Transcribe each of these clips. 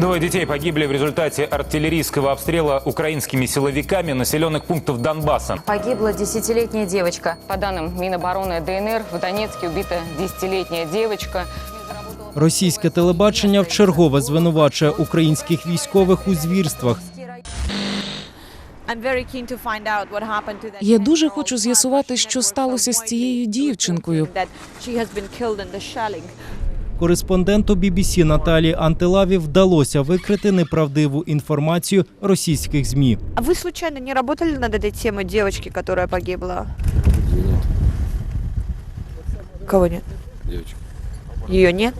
Двое детей погибли в результате артиллерийского обстрела украинскими силовиками населенных пунктов Донбасса. Погибла десятилетняя девочка. По данным Минобороны ДНР, в Донецке убита десятилетняя девочка. Російське телебачення вчергове звинувачує українських військових у звірствах. I'm very keen to find out what happened to that Я дуже 10-year-old хочу з'ясувати, що сталося з цією дівчинкою. that she has been killed in the shelling. Кореспонденту BBC Наталії Антилаві вдалося викрити неправдиву інформацію російських змі. А вы случайно не работали над этой темой девочки, которая погибла? Кого нет? Девочка. Ее нет?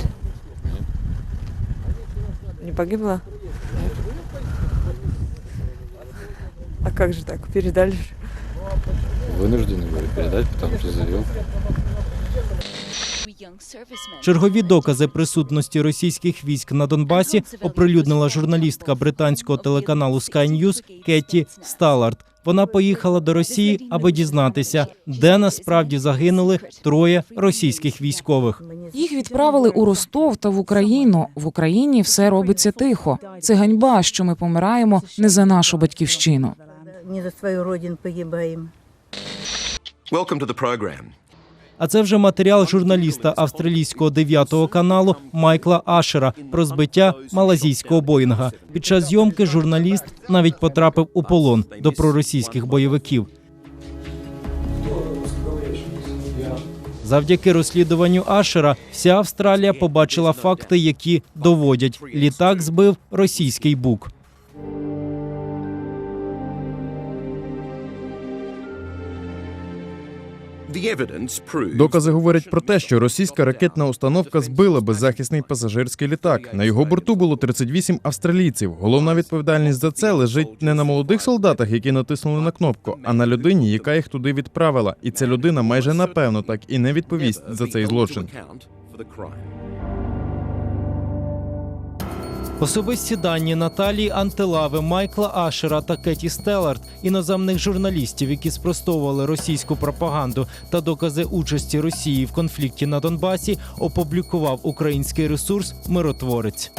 Не погибла? А как же так? Передали? же. Вынуждены были передать, потому что завел. Чергові докази присутності російських військ на Донбасі оприлюднила журналістка британського телеканалу Sky News Кетті Сталард. Вона поїхала до Росії, аби дізнатися, де насправді загинули троє російських військових. Їх відправили у Ростов та в Україну. В Україні все робиться тихо. Це ганьба, що ми помираємо не за нашу батьківщину. не за свою родину погибаем. Welcome to the program. А це вже матеріал журналіста австралійського дев'ятого каналу Майкла Ашера про збиття малазійського Боїнга. Під час зйомки журналіст навіть потрапив у полон до проросійських бойовиків. Завдяки розслідуванню Ашера вся Австралія побачила факти, які доводять літак збив російський бук. Докази говорять про те, що російська ракетна установка збила беззахисний пасажирський літак. На його борту було 38 австралійців. Головна відповідальність за це лежить не на молодих солдатах, які натиснули на кнопку, а на людині, яка їх туди відправила. І ця людина майже напевно так і не відповість за цей злочин. Особисті дані Наталії Антилави, Майкла Ашера та Кеті Стеллард, іноземних журналістів, які спростовували російську пропаганду та докази участі Росії в конфлікті на Донбасі, опублікував український ресурс Миротворець.